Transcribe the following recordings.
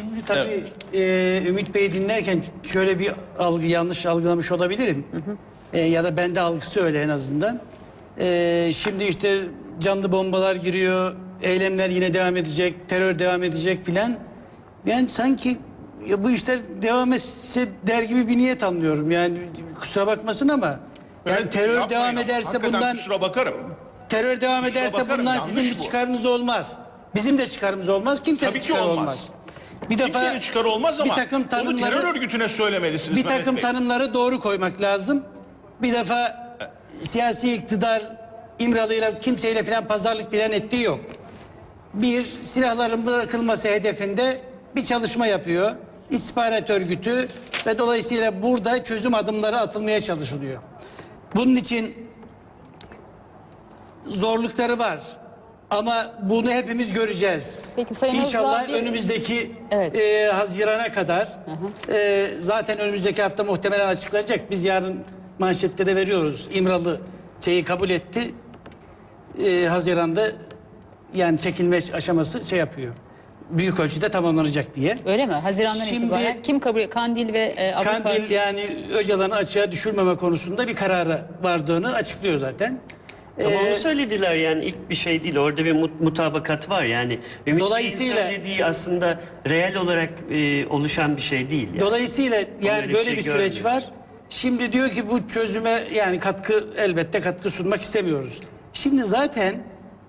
Şimdi tabii e, Ümit Bey'i dinlerken şöyle bir algı yanlış algılamış olabilirim. E, ya da bende algısı öyle en azından. E, şimdi işte canlı bombalar giriyor, eylemler yine devam edecek, terör devam edecek filan. Ben sanki ya bu işler devam etse der gibi bir niyet anlıyorum. Yani kusura bakmasın ama yani Evet, terör yapmayın devam ama. ederse Hakikaten bundan kusura bakarım. terör devam Kusura ederse bakarım, bundan yanlış sizin bir bu. çıkarınız olmaz. Bizim de çıkarımız olmaz. Kimsenin Tabii ki çıkarı olmaz. olmaz. Bir defa Kimsenin çıkarı olmaz ama bir takım tanımları terör örgütüne söylemelisiniz. bir Mehmet takım Bey. tanımları doğru koymak lazım. Bir defa siyasi iktidar İmralı'yla kimseyle falan pazarlık falan ettiği yok. Bir silahların bırakılması hedefinde bir çalışma yapıyor. İstihbarat örgütü ve dolayısıyla burada çözüm adımları atılmaya çalışılıyor. Bunun için zorlukları var. Ama bunu hepimiz göreceğiz. Peki Sayın İnşallah Özdağ bir- önümüzdeki Evet. e, Haziran'a kadar e, zaten önümüzdeki hafta muhtemelen açıklanacak. Biz yarın manşette de veriyoruz. İmralı şeyi kabul etti. E, Haziran'da yani çekilme aşaması şey yapıyor. Büyük ölçüde tamamlanacak diye. Öyle mi? Haziran'dan Şimdi- itibaren kim kabul Kandil ve e, Avrupa Kandil yani Öcalan'ı açığa düşürmeme konusunda bir karara vardığını açıklıyor zaten. Ama Ee, onu söylediler yani ilk bir şey değil. Orada bir mut- mutabakat var yani. Ümit Dolayısıyla- Bey'in söylediği aslında reel olarak e, oluşan bir şey değil. Yani. Dolayısıyla yani öyle bir böyle şey bir süreç görmüyoruz. var. Şimdi diyor ki bu çözüme yani katkı elbette katkı sunmak istemiyoruz. Şimdi zaten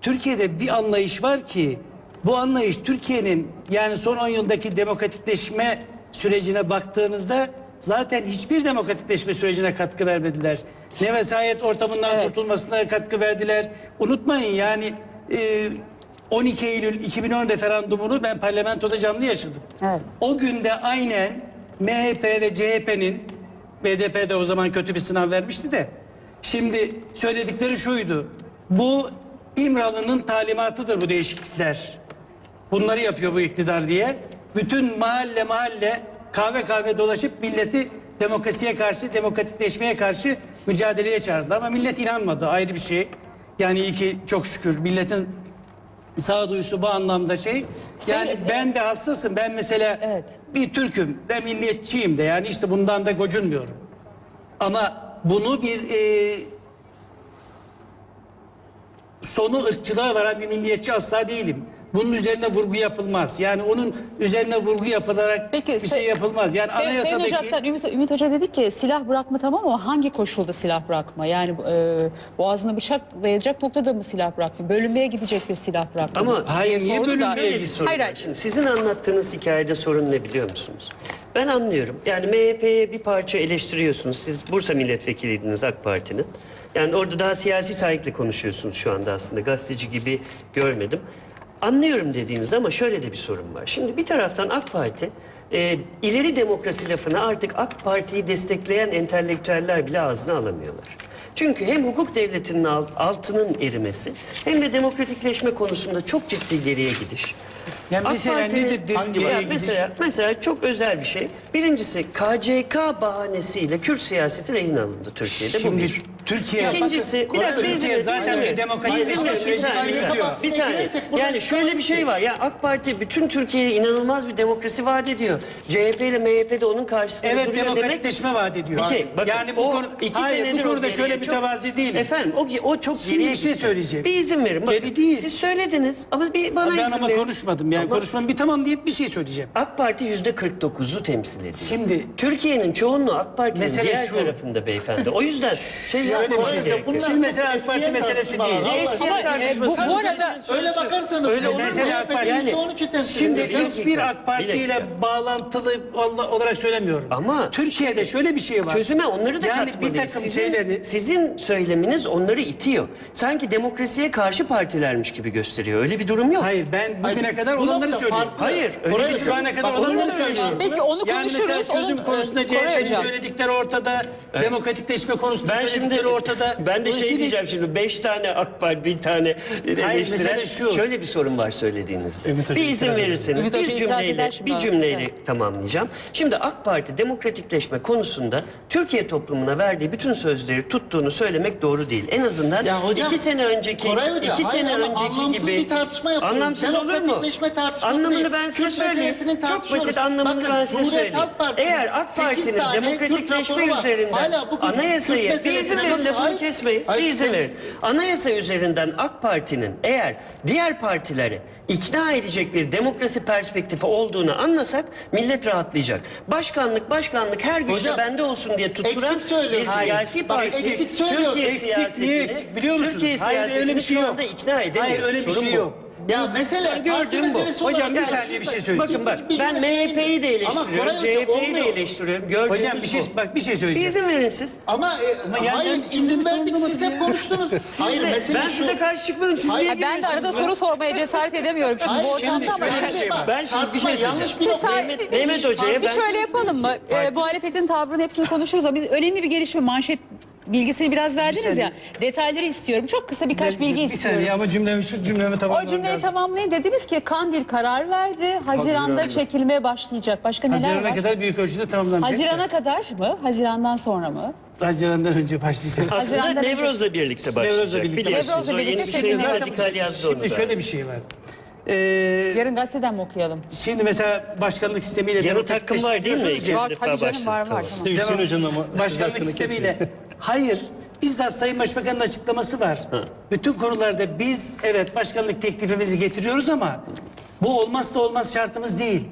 Türkiye'de bir anlayış var ki bu anlayış Türkiye'nin yani son 10 yıldaki demokratikleşme sürecine baktığınızda zaten hiçbir demokratikleşme sürecine katkı vermediler. Ne vesayet ortamından Evet. kurtulmasına katkı verdiler. Unutmayın yani e, 12 Eylül 2010 referandumunu ben parlamentoda canlı yaşadım. Evet. O günde aynen MHP ve CHP'nin BDP de o zaman kötü bir sınav vermişti de şimdi söyledikleri şuydu. Bu İmralı'nın talimatıdır bu değişiklikler. Bunları yapıyor bu iktidar diye. Bütün mahalle mahalle kahve kahve dolaşıp milleti demokrasiye karşı, demokratikleşmeye karşı mücadeleye çağırdı. Ama millet inanmadı ayrı bir şey. Yani iyi ki çok şükür milletin sağduyusu bu anlamda şey. Yani Sayın- ben de hassasım. Ben mesela Evet. bir Türk'üm ve milliyetçiyim de. Yani işte bundan da gocunmuyorum. Ama bunu bir e, sonu ırkçılığa varan bir milliyetçi asla değilim. Bunun üzerine vurgu yapılmaz. Yani onun üzerine vurgu yapılarak Peki, bir şey yapılmaz. Yani Sayın, Sayın anayasadaki Hoca'dan Ümit, Ümit Hoca dedi ki silah bırakma tamam ama hangi koşulda silah bırakma? Yani e, boğazına bıçak dayayacak noktada mı silah bırakma? Bölünmeye gidecek bir silah bırakma. Ama? Hayır, diye niye sordu da- bölünmeye Şöyle bir ilgisi sorun Hayır, var. hayır. Şimdi sizin anlattığınız hikayede sorun ne biliyor musunuz? Ben anlıyorum. Yani MHP'ye bir parça eleştiriyorsunuz. Siz Bursa milletvekiliydiniz AK Parti'nin. Yani orada daha siyasi sahikle konuşuyorsunuz şu anda aslında. Gazeteci gibi görmedim. Anlıyorum dediğiniz ama şöyle de bir sorun var. Şimdi bir taraftan AK Parti e, ileri demokrasi lafını artık AK Parti'yi destekleyen entelektüeller bile ağzına alamıyorlar. Çünkü hem hukuk devletinin alt- altının erimesi hem de demokratikleşme konusunda çok ciddi geriye gidiş. Yani AK mesela Parti'nin- nedir de- Hangi geriye Ya gidiş? Mesela, mesela çok özel bir şey. Birincisi KCK bahanesiyle Kürt siyaseti rehin alındı Türkiye'de. Bu Şimdi bir. Türkiye İkincisi, bir dakika Türkiye izin verin, zaten izin bir verin. demokratikleşme İzin verin, bir sürecini saniye, bir yürütüyor. saniye. Bir Yani şöyle bir şey var. Ya AK Parti bütün Türkiye'ye inanılmaz bir demokrasi vaat ediyor. CHP ile MHP de onun karşısında Evet duruyor demek. demokratikleşme vaat ediyor. İki, bakın, yani bu o konu iki hayır bu senedir o konuda geriye şöyle çok- mütevazi değilim. Efendim o, o çok Şimdi geriye bir şey gitti. söyleyeceğim. Bir izin verin. Bakın, Geri değil. Siz söylediniz ama bir bana ben izin ama verin. konuşmadım yani Ama konuşmam bir tamam deyip bir şey söyleyeceğim. AK Parti yüzde 49'u temsil ediyor. Şimdi Türkiye'nin çoğunluğu AK Parti'nin Mesele diğer şu. tarafında beyefendi. O yüzden şey Şöyle bir şey. gerekiyor. Bunlar Şimdi mesela AK Parti meselesi değil. Eski. Ama, e, tartışması. bu- bu arada- Öyle bakarsanız Öyle olur mu? Mesela AK Parti- Yani- %13'ü temsil Şimdi ediyor. bir hiçbir AK Parti bir ile bağlantılı ol- olarak söylemiyorum. Ama Türkiye'de şöyle bir şey var. Çözüme onları da yani bir katmalıyız. takım sizin, şeyleri Sizin söyleminiz onları itiyor. Sanki demokrasiye karşı partilermiş gibi gösteriyor. Öyle bir durum yok. Hayır ben bugüne Hayır, kadar bu olanları nokta söylüyorum. farklı. Hayır, öyle Koray bir Hocam, Şu ana kadar Bak, olanları şey? söylüyorum. Peki onu Yani mesela konuşuruz. çözüm Onu, konusunda e, Koray CHP'nin Hocam. söyledikleri ortada, demokratikleşme konusunda Ben söyledikleri şimdi ortada. Ben de şey Dolayısıyla- diyeceğim şimdi beş tane AK Parti bir tane eleştiren. mesele şu. Şöyle bir sorun var söylediğinizde. Ümit Hoca bir izin itiraz verirseniz Ümit bir Hoca itiraz cümleyle eder şimdi bir cümleyle tamamlayacağım. Şimdi AK Parti demokratikleşme konusunda Türkiye toplumuna verdiği bütün sözleri tuttuğunu söylemek doğru değil. En azından Ya hocam, iki sene önceki Koray Hoca, iki hayır sene ama önceki anlamsız gibi bir tartışma yapıyoruz. Anlamsız olur mu? Demokratikleşme tartışması Anlamını değil. ben size Kürt söyleyeyim. Çok basit anlamını Bakın, ben size söyleyeyim. Eğer AK Parti'nin demokratikleşme üzerinden Hala bugün anayasayı bir izin verin Hayır. kesmeyin. Bir izin verin. Anayasa üzerinden AK Parti'nin eğer diğer partilere ikna edecek bir demokrasi perspektifi olduğunu anlasak millet rahatlayacak. Başkanlık başkanlık her güçte Hocam, bende olsun diye tutturan bir siyasi parti eksik söylüyorsun. Türkiye Eksik niye eksik biliyor musunuz? Türkiye Hayır öyle bir şey yok. Hayır öyle bir Sorun şey bu. yok. Ya mesele Sen parti meselesi Hocam, olarak- bir Yani saniye bir şey söyleyeceğim. Bakın bak Bir ben MHP'yi de. Ama eleştiriyorum, Koray Hoca CHP'yi de olmuyor. eleştiriyorum. Gördüğünüz Hocam bir şey bu. bak bir şey Bir söyleyeceğim. izin verin siz. Ama, e, Ama yani hayır ben izin verdik siz hep konuştunuz. hayır Siz de- mesele ben şu. size karşı çıkmadım. Siz Hayır, niye Ha, ben de arada soru sormaya cesaret edemiyorum. Şimdi Hayır, bu şimdi ortamda ama şöyle bir şey var. Ben şimdi bir Tartışma şey yanlış söyleyeceğim. bir Bir nokta. Mehmet- bir- Mehmet Hoca'ya bir ben- şöyle yapalım mı? Ee, muhalefetin tavrının hepsini konuşuruz ama biz önemli bir gelişme manşet bilgisini biraz verdiniz saniye. ya. Detayları istiyorum. Çok kısa birkaç bilgi bir istiyorum. saniye ama cümlemi şu cümlemi O tamamlamam cümleyi lazım. tamamlayın. Dediniz ki Kandil karar verdi. Haziran'da Haziran'da. çekilmeye başlayacak. Başka neler Hazirana var? kadar büyük ölçüde tamamlanacak. Hazirana kadar mı? Haziran'dan sonra mı? Haziran'dan önce başlayacak. Aslında Haziran'dan önce- Nevroz'la birlikte Nevroz'la başlayacak. birlikte Biliyorsunuz Nevroz'la o yeni birlikte bir şey çekilmeye radikal yazdı onu Şimdi da. şöyle bir şey var. Ee, Yarın gazeteden mi okuyalım? şimdi mesela başkanlık sistemiyle Yanıt hakkım var değil mi? demokratikleştiriyorsunuz ya. Var defa tabii canım var var. tamam. Tamam. Hüseyin. Hoca'nın ama Başkanlık hakkını sistemiyle. Hayır. Bizzat Sayın Başbakan'ın açıklaması var. Bütün konularda biz evet başkanlık teklifimizi getiriyoruz ama bu olmazsa olmaz şartımız değil.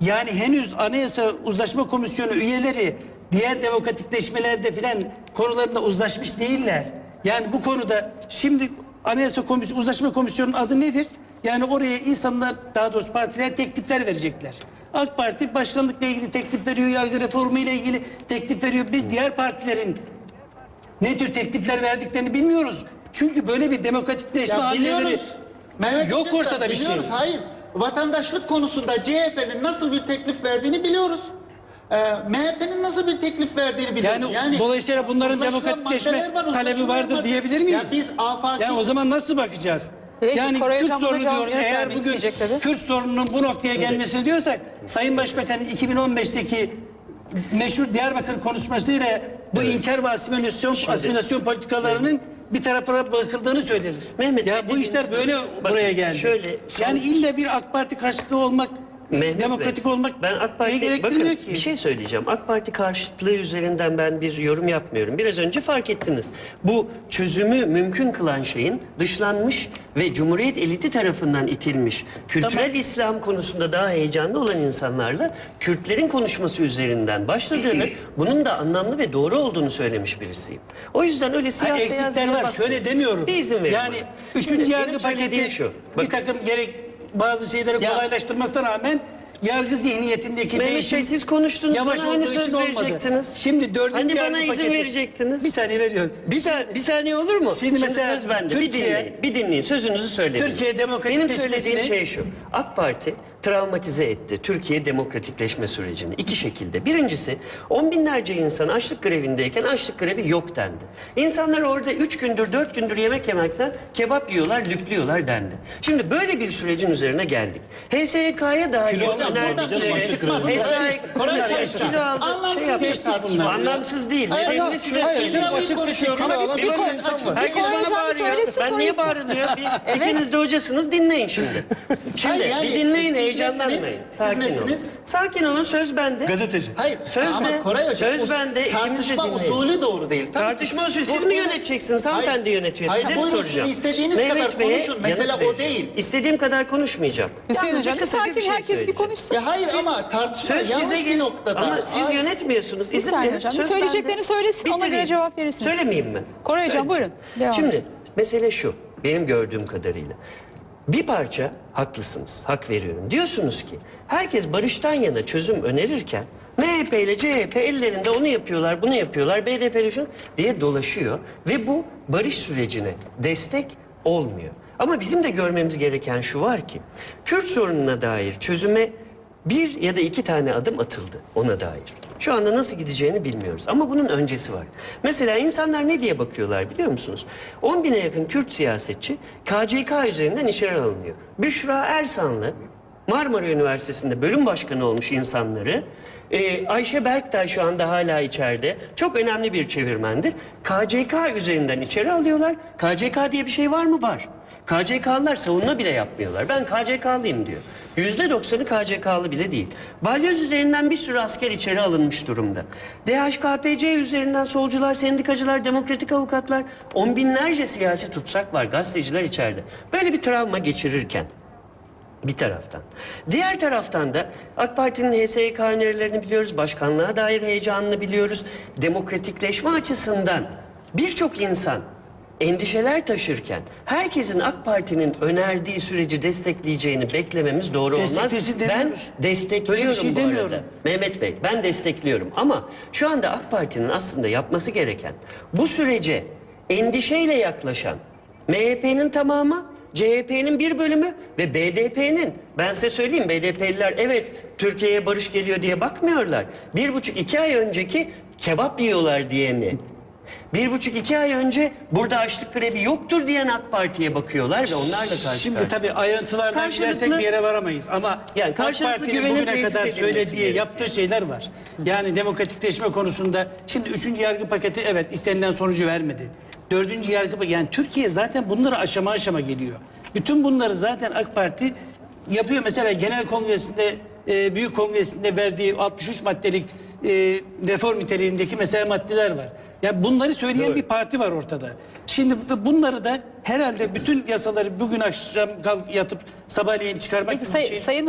Yani henüz Anayasa Uzlaşma Komisyonu üyeleri diğer demokratikleşmelerde filan konularında uzlaşmış değiller. Yani bu konuda şimdi Anayasa Komisyonu Uzlaşma Komisyonu'nun adı nedir? Yani oraya insanlar daha doğrusu partiler teklifler verecekler. AK Parti başkanlıkla ilgili teklif veriyor, yargı reformu ile ilgili teklif veriyor. Biz diğer partilerin ne tür teklifler verdiklerini bilmiyoruz. Çünkü böyle bir demokratikleşme Ya biliyoruz. Mehmet yok ortada bir şey. biliyoruz. Hayır. Vatandaşlık konusunda CHP'nin nasıl bir teklif verdiğini biliyoruz. Ee, MHP'nin nasıl bir teklif verdiğini biliyoruz. Yani, dolayısıyla bunların uzlaşılan demokratikleşme maddeler var, talebi uzlaşılan vardır madde- diyebilir miyiz? Ya biz afaki... Yani o zaman nasıl bakacağız? Peki, yani Koray Kürt Hocam sorunu cevap diyoruz. yanıt Eğer vermek bugün isteyecek dedi. Kürt sorununun bu noktaya gelmesini diyorsak Sayın Başbakan'ın 2015'teki meşhur Diyarbakır konuşmasıyla bu inkar ve asimilasyon, asimilasyon politikalarının bir tarafa bakıldığını söyleriz. Mehmet ya bu dediğiniz işler böyle Bakın, buraya geldi. şöyle, yani illa bir AK Parti karşıtlığı olmak, Mehmet demokratik Bey, olmak ben AK Parti gerektirmiyor bakın ki. bir şey söyleyeceğim. AK Parti karşıtlığı üzerinden ben bir yorum yapmıyorum. Biraz önce fark ettiniz. Bu çözümü mümkün kılan şeyin dışlanmış ve Cumhuriyet eliti tarafından itilmiş kültürel Tamam. İslam konusunda daha heyecanlı olan insanlarla Kürtlerin konuşması üzerinden başladığını, bunun da anlamlı ve doğru olduğunu söylemiş birisiyim. O yüzden öyle siyah Ha, eksikler var. bakmayın. Şöyle demiyorum. Bir izin verin Yani bana. üçüncü yargı paketi şu. bir Bakın, takım gerek bazı şeyleri Ya- kolaylaştırmasına rağmen yargı zihniyetindeki Mehmet değişim Bey siz konuştunuz. yavaş bana hani olduğu için söz olmadı. verecektiniz. Şimdi dördüncü Hani bana yargı izin paketi. verecektiniz. Bir saniye veriyorum. Bir, sa- bir saniye olur mu? Şimdi mesela söz bende. bir Türkiye- dinleyin. Bir dinleyin. Sözünüzü söylediniz. Türkiye Benim demokratikleşmesini- söylediğim şey şu. AK Parti travmatize etti Türkiye demokratikleşme sürecini. iki şekilde. Birincisi on binlerce insan açlık grevindeyken açlık grevi yok dendi. İnsanlar orada üç gündür dört gündür yemek yemekten kebap yiyorlar, lüplüyorlar dendi. Şimdi böyle bir sürecin üzerine geldik. HSYK'ya dair Hocam buradan bir şey çıkmaz. Anlamsız Şey Anlamsız değil. Nedenini size söyleyeyim. açık kilo alan Bir konu-. Herkes bana bağırıyor. ben niye bağırılıyor? İkiniz de hocasınız dinleyin şimdi. Şimdi bir dinleyin heyecanlanmayın. nesiniz? Siz Sakin olun. nesiniz? Sakin olun söz bende. Gazeteci. Hayır Söz ama ne? Koray Hocam Söz bende, ikimiz de tartışma dinleyin. usulü doğru değil. Tabii Tartışma ki. usulü siz Bu- mi yöneteceksiniz? Hanımefendi Hayır. yönetiyor. Hayır, Size mi buyurun, soracağım? siz istediğiniz Mehmet kadar Bey'e konuşun. Mesele yanıt o vereceğim. değil. İstediğim kadar konuşmayacağım. Hüseyin Yalnızca Hocam bir kısaca sakin şey herkes bir söyleyeceğim. konuşsun. Ya hayır ama tartışma Söz yanlış size bir noktada. Ama siz yönetmiyorsunuz. İzin saniye verin. hocam. Söz Söyleyeceklerini bende. söylesin, ona Bitireyim. göre cevap verirsiniz. Söylemeyeyim mi? Koray hocam, buyurun, devam. Şimdi mesele şu. Benim gördüğüm kadarıyla. Bir parça haklısınız. Hak veriyorum. Diyorsunuz ki herkes barıştan yana çözüm önerirken MHP ile CHP ellerinde onu yapıyorlar, bunu yapıyorlar, BDP şunu diye dolaşıyor ve bu barış sürecine destek olmuyor. Ama bizim de görmemiz gereken şu var ki Kürt sorununa dair çözüme bir ya da iki tane adım atıldı ona dair. Şu anda nasıl gideceğini bilmiyoruz ama bunun öncesi var. Mesela insanlar ne diye bakıyorlar biliyor musunuz? 10 bine yakın Kürt siyasetçi KCK üzerinden içeri alınıyor. Büşra Ersanlı Marmara Üniversitesi'nde bölüm başkanı olmuş insanları ee, Ayşe Berktay şu anda hala içeride. Çok önemli bir çevirmendir. KCK üzerinden içeri alıyorlar. KCK diye bir şey var mı? Var. KCK'lılar savunma bile yapmıyorlar. Ben KCK'lıyım diyor. Yüzde doksanı KCK'lı bile değil. Balyoz üzerinden bir sürü asker içeri alınmış durumda. DHKPC üzerinden solcular, sendikacılar, demokratik avukatlar, on binlerce siyasi tutsak var, gazeteciler içeride. Böyle bir travma geçirirken bir taraftan. Diğer taraftan da AK Parti'nin HSYK önerilerini biliyoruz, başkanlığa dair heyecanını biliyoruz. Demokratikleşme açısından birçok insan endişeler taşırken herkesin AK Parti'nin önerdiği süreci destekleyeceğini beklememiz doğru olmaz. Desteklesin Ben demiyoruz. destekliyorum Böyle bir şey bu demiyorum. arada. Mehmet Bey ben destekliyorum ama şu anda AK Parti'nin aslında yapması gereken bu sürece endişeyle yaklaşan MHP'nin tamamı, CHP'nin bir bölümü ve BDP'nin ben size söyleyeyim BDP'liler evet Türkiye'ye barış geliyor diye bakmıyorlar. Bir buçuk iki ay önceki kebap yiyorlar diyeni. Bir buçuk iki ay önce burada açlık grevi yoktur diyen AK Parti'ye bakıyorlar ve onlarla karşı Şimdi karşıya. tabii ayrıntılardan Karşılıklı- gidersek bir yere varamayız ama Yani AK karşılıklı Parti'nin güvenin bugüne tesis kadar edilmesi söylediği, gerekiyor. yaptığı şeyler var. Yani demokratikleşme konusunda şimdi üçüncü yargı paketi evet istenilen sonucu vermedi. Dördüncü yargı paketi yani Türkiye zaten bunları aşama aşama geliyor. Bütün bunları zaten AK Parti yapıyor. Mesela genel kongresinde, e, büyük kongresinde verdiği 63 maddelik e, reform niteliğindeki mesela maddeler var. Ya bunları söyleyen Doğru. bir parti var ortada. Şimdi bu- bunları da herhalde bütün yasaları bugün akşam kalk yatıp sabahleyin çıkarmak Peki gibi say- bir şey Sayın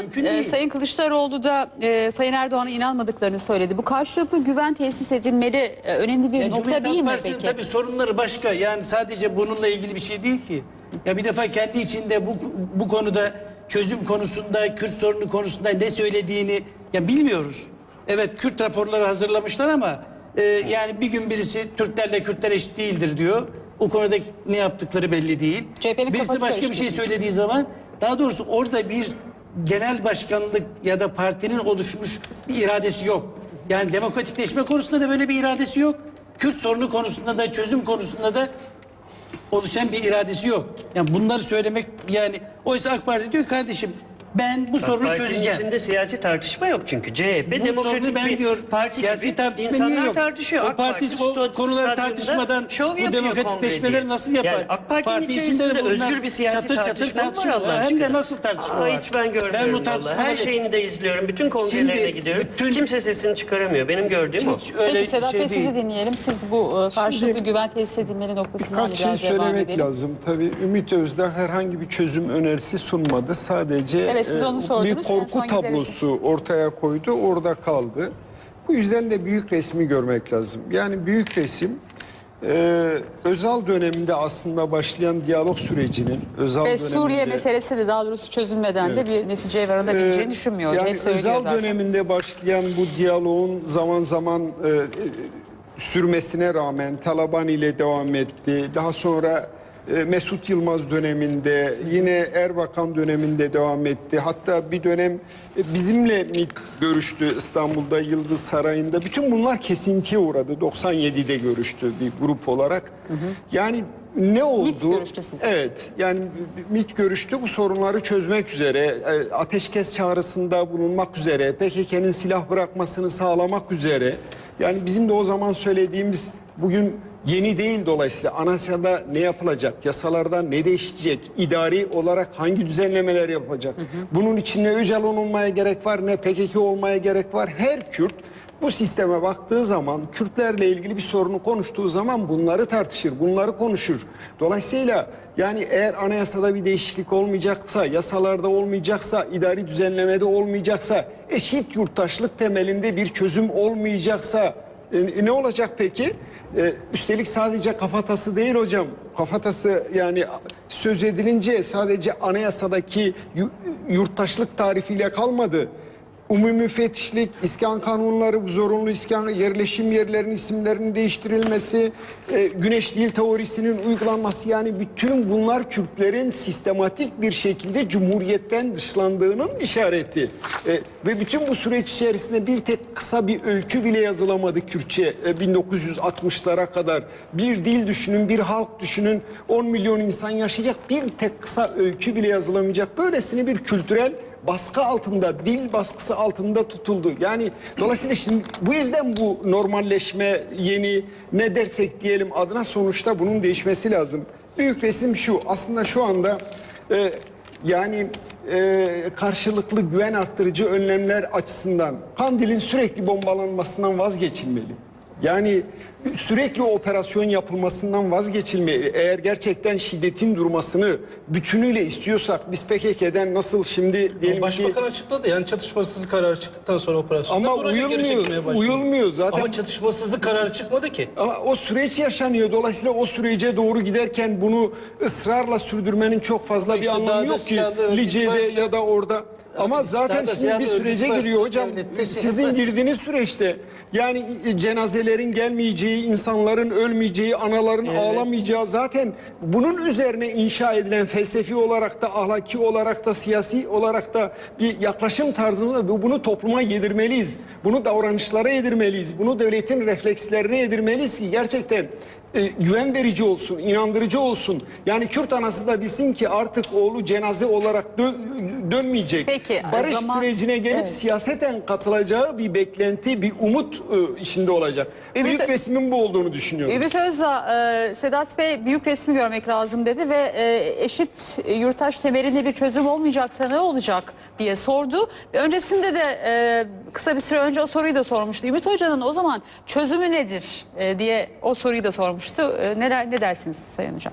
mümkün e, değil. Sayın Kılıçdaroğlu da e, Sayın Erdoğan'a inanmadıklarını söyledi. Bu karşılıklı güven tesis edilmeli e, önemli bir Ya nokta Cumhuriyet değil Halk mi peki? tabii sorunları başka. Yani sadece bununla ilgili bir şey değil ki. Ya bir defa kendi içinde bu bu konuda çözüm konusunda, Kürt sorunu konusunda ne söylediğini ya bilmiyoruz. Evet Kürt raporları hazırlamışlar ama e, yani bir gün birisi Türklerle Kürtler eşit değildir diyor. O konuda ne yaptıkları belli değil. CHP'nin kafası başka bir karıştı. şey söylediği zaman daha doğrusu orada bir genel başkanlık ya da partinin oluşmuş bir iradesi yok. Yani demokratikleşme konusunda da böyle bir iradesi yok. Kürt sorunu konusunda da çözüm konusunda da oluşan bir iradesi yok. Yani bunları söylemek yani oysa AK Parti diyor kardeşim ben bu sorunu Parti'nin çözeceğim. içinde siyasi tartışma yok çünkü. CHP Bu demokratik sorunu ben bir diyor, parti siyasi gibi tartışma insanlar niye yok? tartışıyor. O AK parti o sto- konuları stadyumda tartışmadan şov bu yapıyor demokratikleşmeleri nasıl yapar? Yani AK Parti'nin Parti içinde içerisinde de bunlar özgür bir siyasi çatır çatır tartışma var tartışıyorlar. Allah Hem de aşkına. nasıl tartışma Aa, var? Hiç ben görmüyorum Ben bu vallahi. tartışmaları- Her şeyini de izliyorum. Bütün kongrelerine Şimdi gidiyorum. bütün- Kimse sesini çıkaramıyor. Benim gördüğüm o. Hiç öyle Peki Sedat şey Bey değil. sizi dinleyelim. Siz bu e, karşılıklı güven tesis edilmeli noktasından Birkaç şey biraz devam söylemek edelim. lazım. Tabii Ümit Özdağ herhangi bir çözüm önerisi sunmadı. Sadece Evet, siz onu e, sordunuz. bir korku gideriz. tablosu ortaya koydu. Orada kaldı. Bu yüzden de büyük resmi görmek lazım. Yani büyük resim e, Özal döneminde aslında başlayan diyalog sürecinin Özal Ve döneminde Suriye meselesi de daha doğrusu çözülmeden de bir neticeye varılabileceğini Ee, düşünmüyor. Yani Hep Özal zaten. döneminde başlayan bu diyaloğun zaman zaman e, e, sürmesine rağmen Taliban ile devam etti. Daha sonra Mesut Yılmaz döneminde yine Erbakan döneminde devam etti. Hatta bir dönem e, bizimle MİT görüştü İstanbul'da Yıldız Sarayı'nda. Bütün bunlar kesintiye uğradı. 97'de görüştü bir grup olarak. Yani ne oldu? görüştü sizinle. Evet yani MİT görüştü bu sorunları çözmek üzere e, ateşkes çağrısında bulunmak üzere PKK'nın silah bırakmasını sağlamak üzere yani bizim de o zaman söylediğimiz bugün yeni değil dolayısıyla anayasada ne yapılacak yasalarda ne değişecek idari olarak hangi düzenlemeler yapacak bunun için ne Öcalan olmaya gerek var ne PKK olmaya gerek var her Kürt bu sisteme baktığı zaman Kürtlerle ilgili bir sorunu konuştuğu zaman bunları tartışır, bunları konuşur. Dolayısıyla yani eğer anayasada bir değişiklik olmayacaksa, yasalarda olmayacaksa, idari düzenlemede olmayacaksa, eşit yurttaşlık temelinde bir çözüm olmayacaksa e, ne olacak peki? E, üstelik sadece kafatası değil hocam. Kafatası yani söz edilince sadece anayasadaki yu- yurttaşlık tarifiyle kalmadı. Umumi müfettişlik, iskan kanunları, zorunlu iskan yerleşim yerlerinin isimlerinin değiştirilmesi, e, güneş dil teorisinin uygulanması yani bütün bunlar Kürtlerin sistematik bir şekilde cumhuriyetten dışlandığının işareti. E, ve bütün bu süreç içerisinde bir tek kısa bir öykü bile yazılamadı Kürtçe e, 1960'lara kadar. Bir dil düşünün, bir halk düşünün, 10 milyon insan yaşayacak bir tek kısa öykü bile yazılamayacak. Böylesine bir kültürel baskı altında, dil baskısı altında tutuldu. Yani dolayısıyla şimdi bu yüzden bu normalleşme yeni ne dersek diyelim adına sonuçta bunun değişmesi lazım. Büyük resim şu aslında şu anda e, yani e, karşılıklı güven arttırıcı önlemler açısından Kandil'in sürekli bombalanmasından vazgeçilmeli. Yani sürekli operasyon yapılmasından vazgeçilmeli. Eğer gerçekten şiddetin durmasını bütünüyle istiyorsak biz PKK'den nasıl şimdi diyelim ki Başbakan açıkladı yani çatışmasızlık kararı çıktıktan sonra operasyonda Ama duracak, geri uyulmuyor, çekilmeye başladı. uyulmuyor zaten. Ama çatışmasızlık kararı çıkmadı ki. Ama o süreç yaşanıyor. Dolayısıyla o sürece doğru giderken bunu ısrarla sürdürmenin çok fazla bir İşte anlamı daha da yok ki. silahlı örgüt Lice'de varsa- ya da orada. Ama zaten şimdi bir sürece giriyor hocam. Sizin girdiğiniz süreçte yani cenazelerin gelmeyeceği, insanların ölmeyeceği, anaların ağlamayacağı zaten bunun üzerine inşa edilen felsefi olarak da ahlaki olarak da siyasi olarak da bir yaklaşım tarzında bu- bunu topluma yedirmeliyiz. Bunu davranışlara yedirmeliyiz. Bunu devletin reflekslerine yedirmeliyiz ki gerçekten e, güven verici olsun, inandırıcı olsun. Yani Kürt anası da bilsin ki artık oğlu cenaze olarak dö- dönmeyecek. Peki, Barış zaman- sürecine gelip Evet. siyaseten katılacağı bir beklenti, bir umut e, içinde olacak. Ümit- Büyük resmin bu olduğunu düşünüyorum. Ümit Özdağ, e, Sedat Bey büyük resmi görmek lazım dedi ve e, eşit e, yurttaş temelinde bir çözüm olmayacaksa ne olacak diye sordu. Öncesinde de e, kısa bir süre önce o soruyu da sormuştu. Ümit Hoca'nın o zaman çözümü nedir e, diye o soruyu da sormuştu. E, neler ne dersiniz Sayın Hocam?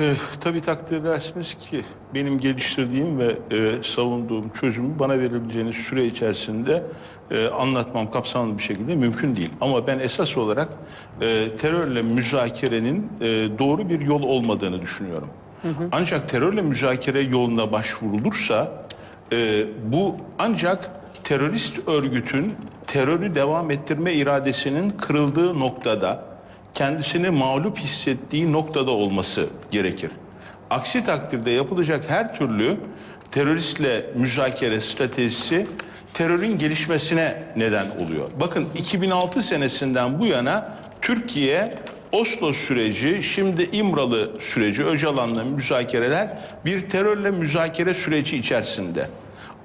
Ee, tabii takdir edersiniz ki benim geliştirdiğim ve e, savunduğum çözümü bana verebileceğiniz süre içerisinde e, anlatmam kapsamlı bir şekilde mümkün değil. Ama ben esas olarak e, terörle müzakerenin e, doğru bir yol olmadığını düşünüyorum. Ancak terörle müzakere yoluna başvurulursa e, bu ancak terörist örgütün terörü devam ettirme iradesinin kırıldığı noktada kendisini mağlup hissettiği noktada olması gerekir. Aksi takdirde yapılacak her türlü teröristle müzakere stratejisi terörün gelişmesine neden oluyor. Bakın 2006 senesinden bu yana Türkiye Oslo süreci, şimdi İmralı süreci, Öcalan'la müzakereler bir terörle müzakere süreci içerisinde.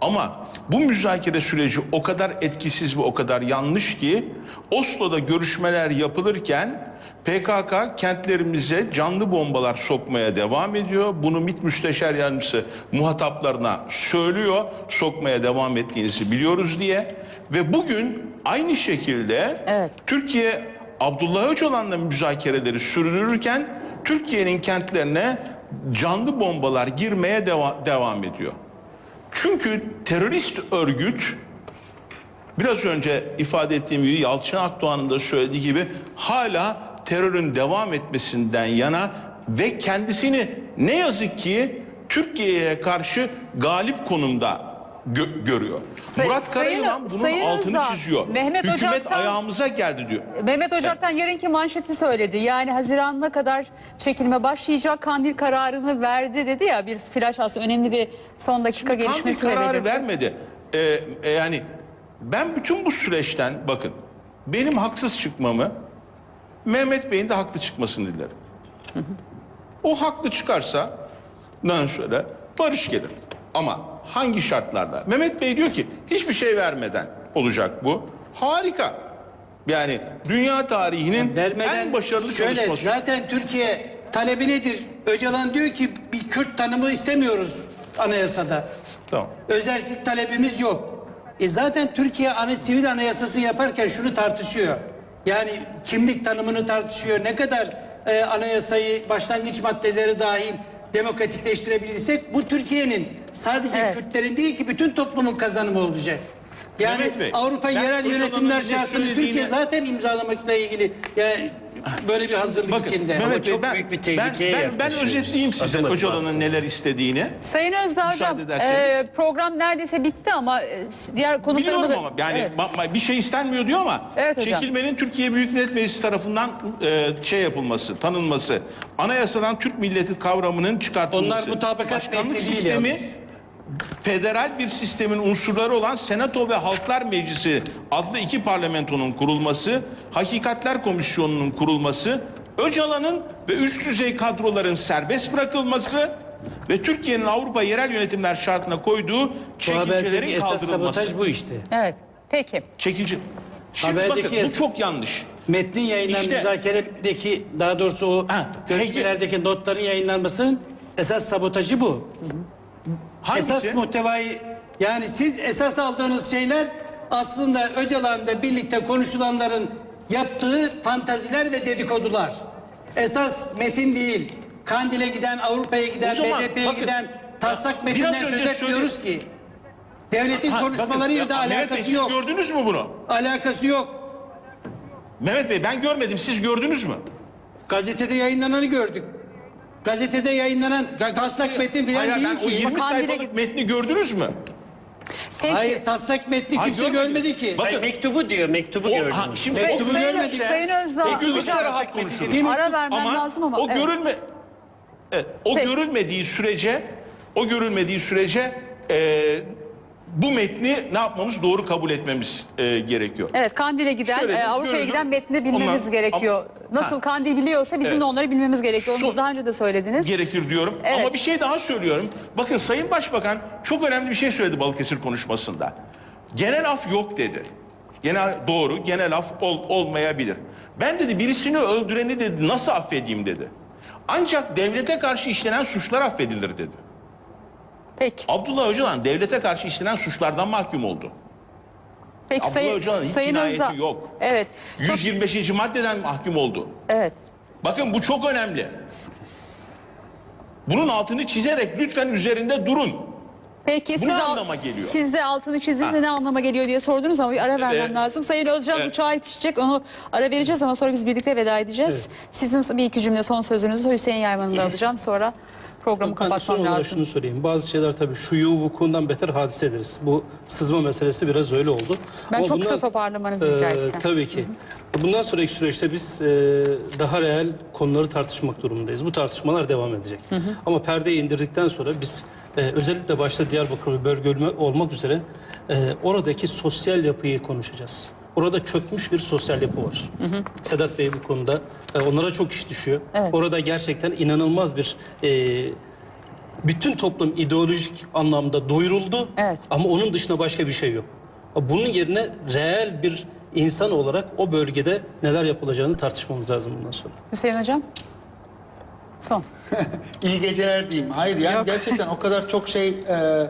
Ama bu müzakere süreci o kadar etkisiz ve o kadar yanlış ki Oslo'da görüşmeler yapılırken PKK kentlerimize canlı bombalar sokmaya devam ediyor. Bunu MİT Müsteşar Yardımcısı muhataplarına söylüyor. Sokmaya devam ettiğinizi biliyoruz diye. Ve bugün aynı şekilde Evet. Türkiye Abdullah Öcalan'la müzakereleri sürdürürken Türkiye'nin kentlerine canlı bombalar girmeye deva- devam ediyor. Çünkü terörist örgüt biraz önce ifade ettiğim gibi Yalçın Akdoğan'ın da söylediği gibi hala terörün devam etmesinden yana ve kendisini ne yazık ki Türkiye'ye karşı galip konumda gö- görüyor. Say- Murat Karayılan bunun Sayın altını Özdağ, çiziyor. Mehmet Hükümet Ocak'tan- ayağımıza geldi diyor. Mehmet Ocak'tan yarınki manşeti söyledi. Yani Haziran'a kadar çekilme başlayacak. Kandil kararını verdi dedi ya. Bir flash aslında önemli bir son dakika Kandil gelişmesi kararı belirtti. vermedi. Ee, e, yani ben bütün bu süreçten bakın benim haksız çıkmamı Mehmet Bey'in de haklı çıkmasını dilerim. O haklı çıkarsa sonra barış gelir. Ama hangi şartlarda? Mehmet Bey diyor ki hiçbir şey vermeden olacak bu. Harika. Yani dünya tarihinin Vermeden en başarılı şöyle çalışması. zaten Türkiye talebi nedir? Öcalan diyor ki bir Kürt tanımı istemiyoruz anayasada. Tamam. Özellik talebimiz yok. E zaten Türkiye ana sivil anayasası yaparken şunu tartışıyor. Yani kimlik tanımını tartışıyor. Ne kadar e, anayasayı başlangıç maddeleri dahil demokratikleştirebilirsek bu Türkiye'nin sadece Evet. Kürtlerin değil ki bütün toplumun kazanımı olacak. Yani Mehmet Bey, Avrupa ben yerel yönetimler ne şartını söylediğine- Türkiye zaten imzalamakla ilgili yani böyle bir hazırlık Bakın içinde. Mehmet Bey çok ben, büyük bir ben, tehlikeye ben, ben yaklaşıyoruz. özetleyeyim size Adım Öcalan'ın neler istediğini. Sayın Özdağ hocam Müsaade ederseniz. e, program neredeyse bitti ama e, diğer konuklarımı Biliyorum da... ama yani Evet. ma- ma- bir şey istenmiyor diyor ama Evet hocam. çekilmenin Türkiye Büyük Millet Meclisi tarafından e, şey yapılması, tanınması, anayasadan Türk milleti kavramının çıkartılması. Onlar mutabakat başkanlık metni değil sistemi yalnız. Federal bir sistemin unsurları olan Senato ve Halklar Meclisi adlı iki parlamentonun kurulması, Hakikatler Komisyonu'nun kurulması, Öcalan'ın ve üst düzey kadroların serbest bırakılması ve Türkiye'nin Avrupa yerel yönetimler şartına koyduğu haberdeki esas kaldırılması. sabotaj bu işte. Evet. Peki. Çekici. Şimdi Haberdeki bakın bu çok yanlış. Metnin yayınlanan İşte- müzakeredeki daha doğrusu o Ha, görüşmelerdeki notların yayınlanmasının esas sabotajı bu. Hangisi? Esas muhtevayı yani siz esas aldığınız şeyler aslında Öcalan'da birlikte konuşulanların yaptığı fantaziler ve dedikodular. Esas metin değil. Kandil'e giden, Avrupa'ya giden, BDP'ye giden taslak metinden söz etmiyoruz ki. Devletin Ha, konuşmalarıyla da ya, Mehmet Bey, alakası siz yok. gördünüz mü bunu? Alakası yok. Mehmet Bey ben görmedim. Siz gördünüz mü? Gazetede yayınlananı gördük. Gazetede yayınlanan Ya- taslak metin falan Hayır, değil ben o ki. 20 Kandil'e sayfalık git- metni gördünüz mü? Peki. Hayır taslak metni Hayır, kimse görmedim. görmedi ki. Bak- Hayır, mektubu diyor, mektubu O, gördüm. ha, şimdi Sayın- o Sayın- görülmese- Sayın Özdağ, görülse hocam, rahat konuşuruz. Değil mi? Ara vermem lazım ama. o evet. görülme Evet, o Peki. görülmediği sürece o görülmediği sürece e, bu metni ne yapmamız doğru kabul etmemiz e, gerekiyor. Evet Kandil'e giden, e, Avrupa'ya giden metni bilmemiz Ondan- gerekiyor. Ama- Nasıl Ha. Kandil biliyorsa bizim Evet. de onları bilmemiz gerekiyor. Onu Son- daha önce de söylediniz. gerekir diyorum. Evet. Ama bir şey daha söylüyorum. Bakın Sayın Başbakan çok önemli bir şey söyledi Balıkesir konuşmasında. Genel af yok dedi. Genel doğru, genel af ol- olmayabilir. Ben dedi birisini öldüreni dedi nasıl affedeyim dedi. Ancak devlete karşı işlenen suçlar affedilir dedi. Peki. Abdullah Öcalan devlete karşı işlenen suçlardan mahkum oldu. Peki Abdullah Sayın, Öcalan'ın hiç Sayın cinayeti Özdağ. yok. Evet. Çok, 125. maddeden mahkum oldu. evet. Bakın bu çok önemli. Bunun altını çizerek lütfen üzerinde durun. Peki Bu siz anlama geliyor? siz de altını çizdiniz ne anlama geliyor diye sordunuz ama bir ara vermem Evet. lazım. Sayın Özcan Evet. uçağa yetişecek onu ara vereceğiz ama sonra biz birlikte veda edeceğiz. Sizin bir iki cümle son sözünüzü Hüseyin Yayman'ı da alacağım sonra programı Ben kapatmam lazım. şunu söyleyeyim. Bazı şeyler tabii şuyu vukuundan beter hadise ederiz. Bu sızma meselesi biraz öyle oldu. Ben Ama çok kısa toparlamanızı rica etsem. Tabii ki. Bundan sonraki süreçte biz e, daha reel konuları tartışmak durumundayız. Bu tartışmalar devam edecek. Ama perdeyi indirdikten sonra biz e, özellikle başta Diyarbakır ve bölge olmak üzere e, oradaki sosyal yapıyı konuşacağız. Orada çökmüş bir sosyal yapı var. Sedat Bey bu konuda e, onlara çok iş düşüyor. Evet. Orada gerçekten inanılmaz bir e, bütün toplum ideolojik anlamda doyuruldu. Evet. Ama onun dışında başka bir şey yok. Bunun yerine reel bir insan olarak o bölgede neler yapılacağını tartışmamız lazım bundan sonra. Hüseyin Hocam. Son. İyi geceler diyeyim. Hayır yani Yok. gerçekten o kadar çok şey e,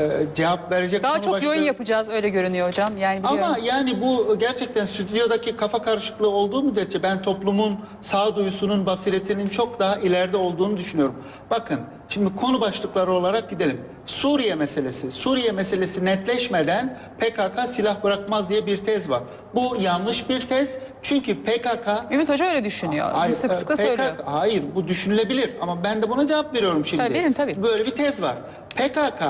e, cevap verecek Daha konu çok başlığı- yayın yapacağız öyle görünüyor hocam. Yani biliyorum. Ama yani bu gerçekten stüdyodaki kafa karışıklığı olduğu müddetçe ben toplumun sağduyusunun, basiretinin çok daha ileride olduğunu düşünüyorum. Bakın şimdi konu başlıkları olarak gidelim. Suriye meselesi. Suriye meselesi netleşmeden PKK silah bırakmaz diye bir tez var. Bu yanlış bir tez. Çünkü PKK Ümit Hoca öyle düşünüyor. Bunu sık e, sık da PKK söylüyor. Hayır bu düşünülebilir ama ben de buna cevap veriyorum şimdi. Tabii, verin, tabii. Böyle bir tez var. PKK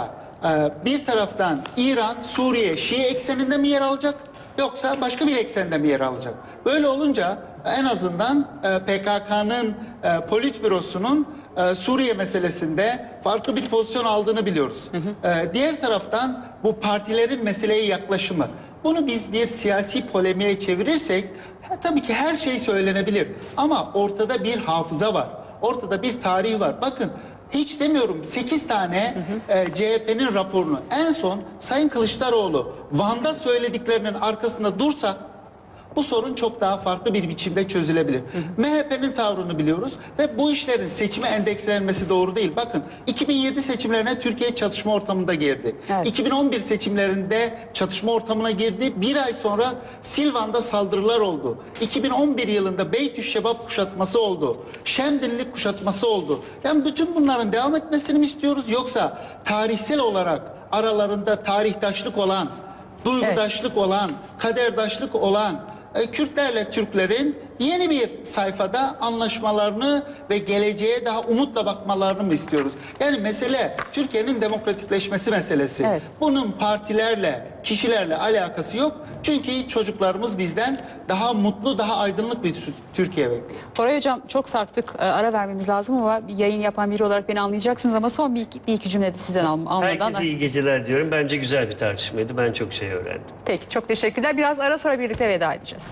bir taraftan İran, Suriye, Şii ekseninde mi yer alacak yoksa başka bir eksende mi yer alacak? Böyle olunca en azından e, PKK'nın e, politbürosunun e, Suriye meselesinde farklı bir pozisyon aldığını biliyoruz. E, diğer taraftan bu partilerin meseleye yaklaşımı. Bunu biz bir siyasi polemiğe çevirirsek ha, tabii ki her şey söylenebilir. Ama ortada bir hafıza var. Ortada bir tarih var. Bakın hiç demiyorum 8 tane e, CHP'nin raporunu. En son Sayın Kılıçdaroğlu Van'da söylediklerinin arkasında dursa bu sorun çok daha farklı bir biçimde çözülebilir. MHP'nin tavrını biliyoruz ve bu işlerin seçime endekslenmesi doğru değil. Bakın 2007 seçimlerine Türkiye çatışma ortamında girdi. Evet. 2011 seçimlerinde çatışma ortamına girdi. Bir ay sonra Silvan'da saldırılar oldu. 2011 yılında Beytüşşebap kuşatması oldu. Şemdinlik kuşatması oldu. Yani bütün bunların devam etmesini mi istiyoruz yoksa tarihsel olarak aralarında tarihtaşlık olan duygudaşlık olan, kaderdaşlık olan e, Kürtlerle Türklerin yeni bir sayfada anlaşmalarını ve geleceğe daha umutla bakmalarını mı istiyoruz? Yani mesele Türkiye'nin demokratikleşmesi meselesi. Evet. Bunun partilerle, kişilerle alakası yok. Çünkü çocuklarımız bizden daha mutlu, daha aydınlık bir Türkiye bekliyor. Koray Hocam çok sarktık. Ee, Ara vermemiz lazım ama bir yayın yapan biri olarak beni anlayacaksınız ama son bir iki, bir iki cümle de sizden al, almadan. Herkese iyi geceler diyorum. Bence güzel bir tartışmaydı. Ben çok şey öğrendim. Peki çok teşekkürler. Biraz ara sonra birlikte veda edeceğiz.